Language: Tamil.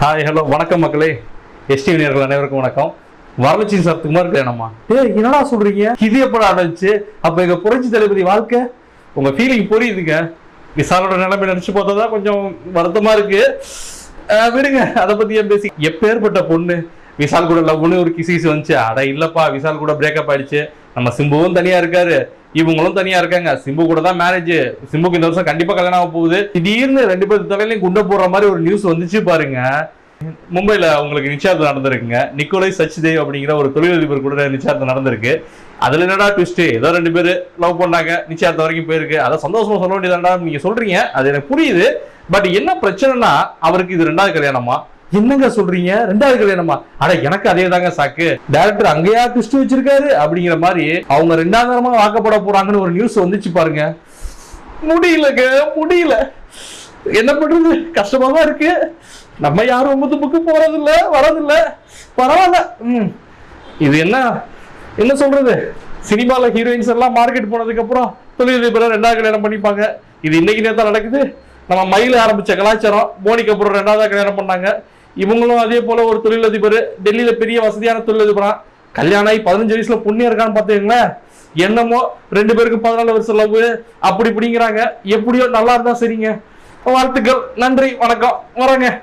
ஹாய் ஹலோ வணக்கம் மக்களே. எஸ்டி நேர்கள் அனைவருக்கும் வணக்கம். வரலட்சுமி சார் குமார் கல்யாணமா ஏய் என்னடா சொல்றீங்க? இது எப்படா நடந்துச்சு அப்ப எங்க புரட்சி தளபதி வாழ்க்கை உங்க ஃபீலிங் புரியுதுங்க. விசாலோட நிலைமை நினைச்சு பார்த்தா தான் கொஞ்சம் வருத்தமா இருக்கு. விடுங்க அதை பத்தி ஏன் பேசி எப்பேற்பட்ட பொண்ணு? விசால் கூட லவ்னு ஒரு கிசிஸ் வந்துச்சு. அட இல்லப்பா விசால் கூட பிரேக்கப் ஆயிடுச்சு. நம்ம சிம்புவும் தனியா இருக்காரு. இவங்களும் தனியா இருக்காங்க. சிம்பு கூட தான் மேரேஜ் சிம்புக்கு இந்த வருஷம் கண்டிப்பா கல்யாணம் ஆக போகுது. திடீர்னு ரெண்டு பேர் தலையிலையும் குண்டை போடுற மாதிரி ஒரு நியூஸ் வந்துச்சு பாருங்க. மும்பைல உங்களுக்கு நிச்சயார்த்தம் நடந்திருக்குங்க. நிக்கோலை சச்சிதேவ் அப்படிங்கிற ஒரு தொழிலதிபர் கூட நிச்சயார்த்தம் நடந்திருக்கு. அதுல என்னடா ட்விஸ்ட் ஏதோ ரெண்டு பேர் லவ் பண்ணாங்க. நிச்சயார்த்தம் வரைக்கும் போயிருக்கு. அதை சந்தோஷமா சொல்ல வேண்டியதாண்டா நீங்க சொல்றீங்க. அது எனக்கு புரியுது. பட் என்ன பிரச்சனைனா அவருக்கு இது ரெண்டாவது கல்யாணமா? என்னங்க சொல்றீங்க? ரெண்டாவது கல்யாணமா? அட எனக்கு அதே தாங்க சாக்கு. டேரக்டர் அங்கேயா ட்விஸ்ட் வச்சிருக்காரு அப்படிங்கிற மாதிரி அவங்க ரெண்டாவது தரமா வாக்கப்பட போறாங்கன்னு ஒரு நியூஸ் வந்துச்சு பாருங்க. முடியலங்க முடியல. என்ன பண்றது? கஷ்டமா தான் இருக்கு. நம்ம யாரும் ஒன்பது புக்கு போறதில்ல வரதில்ல பரவாயில்ல. ம். இது என்ன? என்ன சொல்றது? சினிமால ஹீரோயின்ஸ் எல்லாம் மார்க்கெட் போனதுக்கு அப்புறம் தொழிலதிபர் ரெண்டாவது கல்யாணம் பண்ணிப்பாங்க. இது இன்னைக்கு நேரத்தான் நடக்குது. நம்ம மயில ஆரம்பிச்ச கலாச்சாரம். போனிக்கு அப்புறம் ரெண்டாவது கல்யாணம் பண்ணாங்க. இவங்களும் அதே போல ஒரு தொழிலதிபர் டெல்லியில பெரிய வசதியான தொழிலதிபரா. கல்யாணம் ஆகி பதினஞ்சு வயசுல புண்ணியம் இருக்கான்னு பாத்துக்கங்களேன் என்னமோ ரெண்டு பேருக்கும் பதினாலு வருஷம் லவ் அப்படி இப்படிங்கிறாங்க. எப்படியோ நல்லா இருந்தா சரிங்க. வாழ்த்துக்கள் நன்றி வணக்கம். வரேங்க.